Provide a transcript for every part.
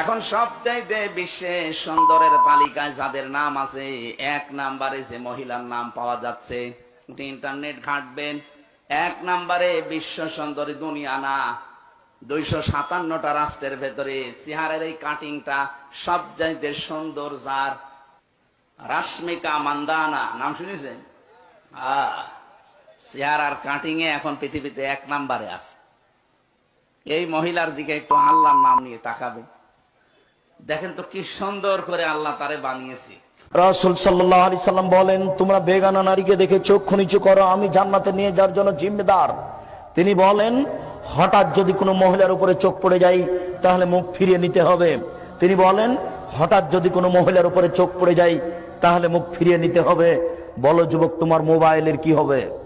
এখন সবচাইতে বিশ্বে সুন্দরের তালিকায় যাদের নাম আছে এক নাম্বারে যে মহিলার নাম পাওয়া যাচ্ছে ইন্টারনেট ঘাঁটবেন। এক নাম্বারে বিশ্ব সুন্দরী দুনিয়া না দুইশো সাতান্নটা রাষ্ট্রের ভেতরে চেহারের এই কাটিংটা সবচাইতে সুন্দর যার। রাশ্মিকা মান্দানা নাম শুনেছেন? আহ, চেহারার কাটিং এ এখন পৃথিবীতে এক নাম্বারে আছে। এই মহিলার দিকে একটু আল্লাহর নাম নিয়ে তাকাবে দেখেন তো কি সুন্দর করে আল্লাহ তারে বানিয়েছে। রাসুল সাল্লাহ আলি সাল্লাম বলেন, তোমরা বেগানা নারীকে দেখে চক্ষু নিচু করো, আমি জান্নাতে নিয়ে যাওয়ার জন্য জিম্মেদার। তিনি বলেন, হঠাৎ যদি কোনো মহিলার উপরে চোখ পড়ে যায়, তাহলে মুখ ফিরিয়ে নিতে হবে। তিনি বলেন, হঠাৎ যদি কোনো মহিলার উপরে চোখ পড়ে যায়, তাহলে মুখ ফিরিয়ে নিতে হবে। বলো যুবক, তোমার মোবাইলের কি হবে?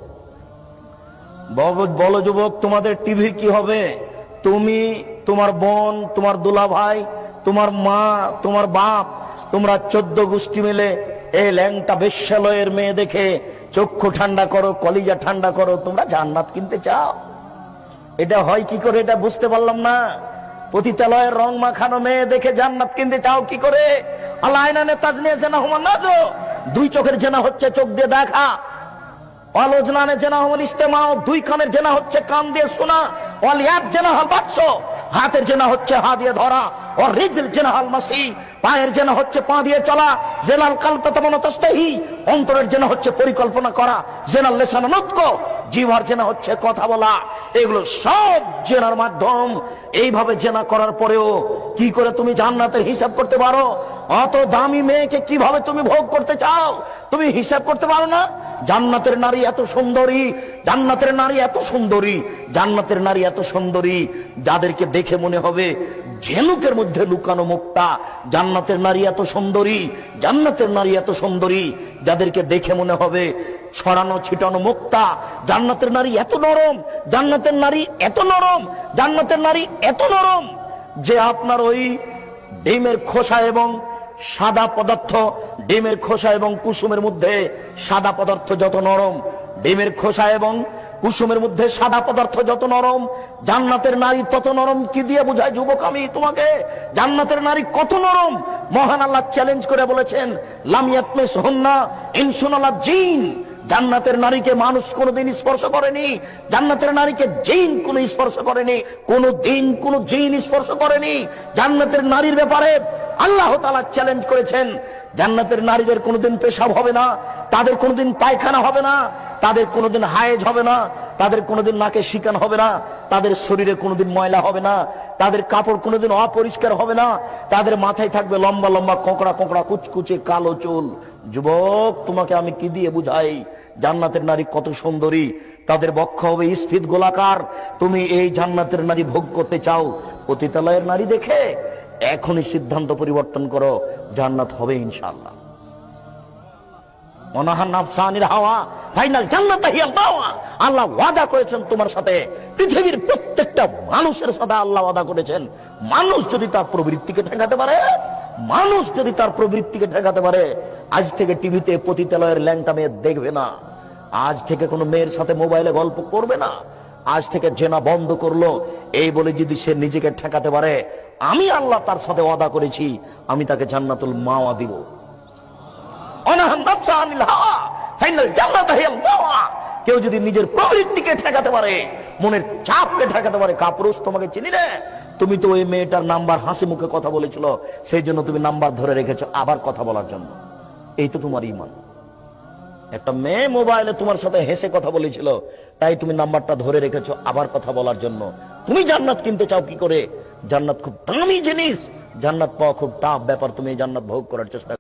বলো- বলো যুবক, তোমাদের টিভির কি হবে? তুমি, তোমার বোন, তোমার দুলা ভাই তোমার মা, তোমার বাপ, তোমরা চোদ্দ গোষ্ঠী মিলে এই ল্যাংটা বেশ্যালয়ের মেয়ে দেখে চক্ষু ঠান্ডা করো, কলিজা ঠান্ডা করো, তোমরা জান্নাত কিনতে চাও। এটা হয় কি করে এটা বুঝতে পারলাম না। পতিতালয়ের রং মাখানো মেয়ে দেখে জান্নাত কিনতে চাও কি করে? জেনা হুমান নাজো। দুই চোখের জেনা হচ্ছে চোখ দিয়ে দেখা। অলোচনানে জেনা হল ইস্তেমাও দুই কানের জেনা হচ্ছে কান দিয়ে শোনা। অল এক জেনা হল বাচ্চ হাতের জেনা হচ্ছে হা দিয়ে ধরা ও রিজল জেনাহাল মাসি, পায়ের জেনা হচ্ছে পা দিয়ে চলা, জেনাল কালপতমন তস্তাহি, অন্তরের জেনা হচ্ছে পরিকল্পনা করা, জেনাল লেসান নৎক জিভার জেনা হচ্ছে কথা বলা। এগুলো সব জেনার মাধ্যম। এইভাবে জেনা করার পরেও কি করে তুমি জান্নাতের হিসাব করতে পারো? অত দামি মেয়েকে কীভাবে তুমি ভোগ করতে চাও? তুমি হিসাব করতে পারো না? জান্নাতের নারী এত সুন্দরী, জান্নাতের নারী এত সুন্দরী, জান্নাতের নারী এত সুন্দরী, যাদেরকে দেখে মনে হবে ঝেনুকের মধ্যে লুকানো মুখটা। জান্নাতের নারী এত সুন্দরী, জান্নাতের নারী এত সুন্দরী, যাদেরকে দেখে মনে হবে ছড়ানো ছিটানো মুক্তা জান্নাতের নারী এত নরম, জান্নাতের নারী এত নরম, জান্নাতের নারী এত নরম যে আপনার ওই ডিমের খোসা এবং সাদা পদার্থ, ডিমের খোসা এবং কুসুমের মধ্যে সাদা পদার্থ যত নরম, ডিমের খোসা এবং কুসুমের মধ্যে সাদা পদার্থ যত নরম, জান্নাতের নারী তত নরম, কি দিয়ে বোঝায় যুবক আমি তোমাকে? জান্নাতের নারী কত নরম? মহান আল্লাহ চ্যালেঞ্জ করে বলেছেন লামিয়াতমে সোহন্না ইনসুনাল্লাহ জিন জান্নাতের নারীকে মানুষ কোনোদিন স্পর্শ করেনি, জান্নাতের নারীকে জিন কোনো স্পর্শ করেনি, কোনো দিন কোনো জিন স্পর্শ করেনি। জান্নাতের নারীর ব্যাপারে আল্লাহ তালা চ্যালেঞ্জ করেছেন, জান্নাতের নারীদের কোনোদিন পেশাব হবে না, তাদের কোনোদিন পায়খানা হবে না, তাদের কোনোদিন হায়েজ হবে না, তাদের কোনোদিন নাকে শিকান হবে না, তাদের শরীরে কোনোদিন ময়লা হবে না, তাদের কাপড় কোনোদিন অপরিষ্কার হবে না, তাদের মাথায় থাকবে লম্বা লম্বা কোঁকড়া কোঁকড়া কুচকুচে কালো চুল যুবক, তোমাকে আমি কি দিয়ে বুঝাই? জান্নাতের নারী কত সুন্দরী। তাদের বক্ষ হবে স্ফীত গোলাকার। তুমি এই জান্নাতের নারী ভোগ করতে চাও? পতিতালয়ের নারী দেখে এখনই সিদ্ধান্ত পরিবর্তন করো। জান্নাত হবে পারে, মানুষ যদি তার প্রবৃত্তিকে ঠেকাতে পারে আজ থেকে টিভিতে পতিতালয়ের ল্যাংটা মেয়ে দেখবে না। আজ থেকে কোনো মেয়ের সাথে মোবাইলে গল্প করবে না। আজ থেকে জেনা বন্ধ করল। এই বলে যদি সে নিজেকে ঠেকাতে পারে, আমি আল্লাহ তার সাথে ওয়াদা করেছি, আমি তাকে জান্নাতুল মাওয়া দিব। কেউ যদি নিজের প্রবৃত্তিকে ঠেকাতে পারে, মনের চাপকে ঠেকাতে পারে, কাপুরুষ তোমাকে চিনি না। তুমি তো ওই মেয়েটার নাম্বার হাসি মুখে কথা বলেছিল, সেই জন্য তুমি নাম্বার ধরে রেখেছো আবার কথা বলার জন্য। এই তো তোমার ইমান। একটা মেয়ে মোবাইলে তোমার সাথে হেসে কথা বলেছিল, তাই তুমি নাম্বারটা ধরে রেখেছো আবার কথা বলার জন্য। তুমি জান্নাত কিনতে চাও কি করে? জান্নাত খুব দামি জিনিস। জান্নাত পাওয়া খুব টাফ ব্যাপার, তুমি জান্নাত ভোগ করার চেষ্টা